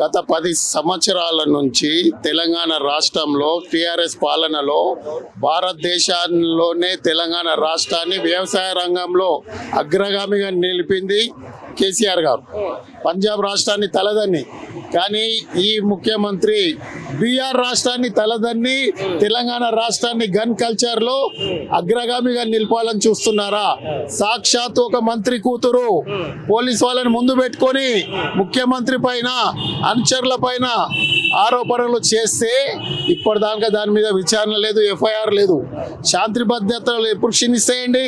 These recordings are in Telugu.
గత పది సంవత్సరాల నుంచి తెలంగాణ రాష్ట్రంలో టిఆర్ఎస్ పాలనలో భారతదేశంలోనే తెలంగాణ రాష్ట్రాన్ని వ్యవసాయ రంగంలో అగ్రగామిగా నిలిపింది. కేసీఆర్ గారు. పంజాబ్ రాష్ట్రాన్ని తలదన్ని. కానీ ఈ ముఖ్యమంత్రి బీఆర్ రాష్ట్రాన్ని తలదన్ని తెలంగాణ రాష్ట్రాన్ని గన్ కల్చర్లో అగ్రగామిగా నిలపాలని చూస్తున్నారా? సాక్షాత్ ఒక మంత్రి కూతురు పోలీస్ వాళ్ళని ముందు పెట్టుకొని ముఖ్యమంత్రి పైన అనుచరుల పైన ఆరోపణలు చేస్తే ఇప్పటిదాకా దాని మీద విచారణ లేదు ఎఫ్ఐఆర్ లేదు. శాంతి భద్రతలు ఎప్పుడు క్షీణిస్తాయండి?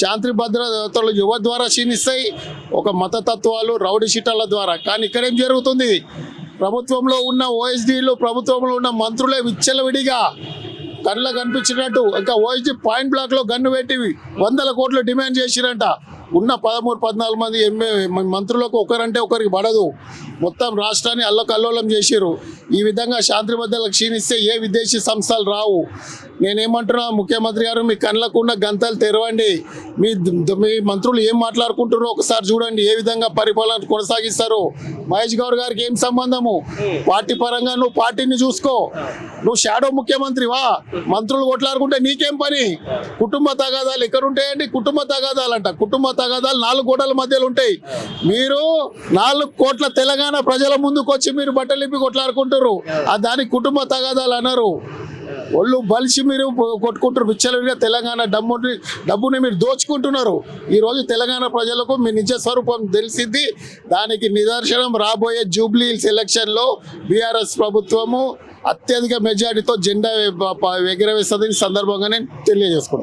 శాంతి భద్రతలు యువ ద్వారా క్షీణిస్తాయి. ఒక మతతత్వాలు రౌడీ షీటర్ల ద్వారా. కానీ ఇక్కడేం జరుగుతుంది? ప్రభుత్వంలో ఉన్న ఓఎస్డీలు ప్రభుత్వంలో ఉన్న మంత్రులే విచ్చలవిడిగా కళ్ళ కనిపించినట్టు. ఇంకా ఓఎస్డీ పాయింట్ బ్లాక్లో గన్ను పెట్టి వందల కోట్లు డిమాండ్ చేసిరంట. ఉన్న పదమూడు పద్నాలుగు మంది ఎంఏ మంత్రులకు ఒకరంటే ఒకరికి పడదు. మొత్తం రాష్ట్రాన్ని అల్లకల్లోలం చేసిరు ఈ విధంగా శాంతి భద్రతలు క్షీణిస్తే ఏ విదేశీ సంస్థలు రావు. నేనేమంటున్నా ముఖ్యమంత్రి గారు మీ కళ్ళకున్న గంతలు తెరవండి. మీ మీ మంత్రులు ఏం మాట్లాడుకుంటారో ఒకసారి చూడండి ఏ విధంగా పరిపాలన కొనసాగిస్తారు. మహేష్ గౌడ్ గారికి ఏం సంబంధము? పార్టీ పరంగా నువ్వు పార్టీని చూసుకో. నువ్వు షాడో ముఖ్యమంత్రివా మంత్రులు కొట్లాడుకుంటే నీకేం పని? కుటుంబ తగాదాలు ఎక్కడుంటాయండి? కుటుంబ తగాదాలు అంట కుటుంబ తగాదాలు నాలుగు కోటల మధ్యలో ఉంటాయి. మీరు నాలుగు కోట్ల తెలంగాణ ప్రజల ముందుకు వచ్చి మీరు బట్టలిప్పి కొట్లాడుకుంటారు ఆ దాని కుటుంబ తగాదాలు అన్నారు ఒళ్ళు బలిసి మీరు కొట్టుకుంటారు విచ్చలవిడిగా తెలంగాణ డబ్బుని డబ్బుని మీరు దోచుకుంటున్నారు. ఈరోజు తెలంగాణ ప్రజలకు మీ నిజ స్వరూపం తెలిసింది. దానికి నిదర్శనం రాబోయే జూబ్లీ సెలక్షన్లో బీఆర్ఎస్ ప్రభుత్వము అత్యధిక మెజారిటీతో జెండా ఎగరవేస్తుంది ఈ సందర్భంగా నేను తెలియజేసుకుంటాను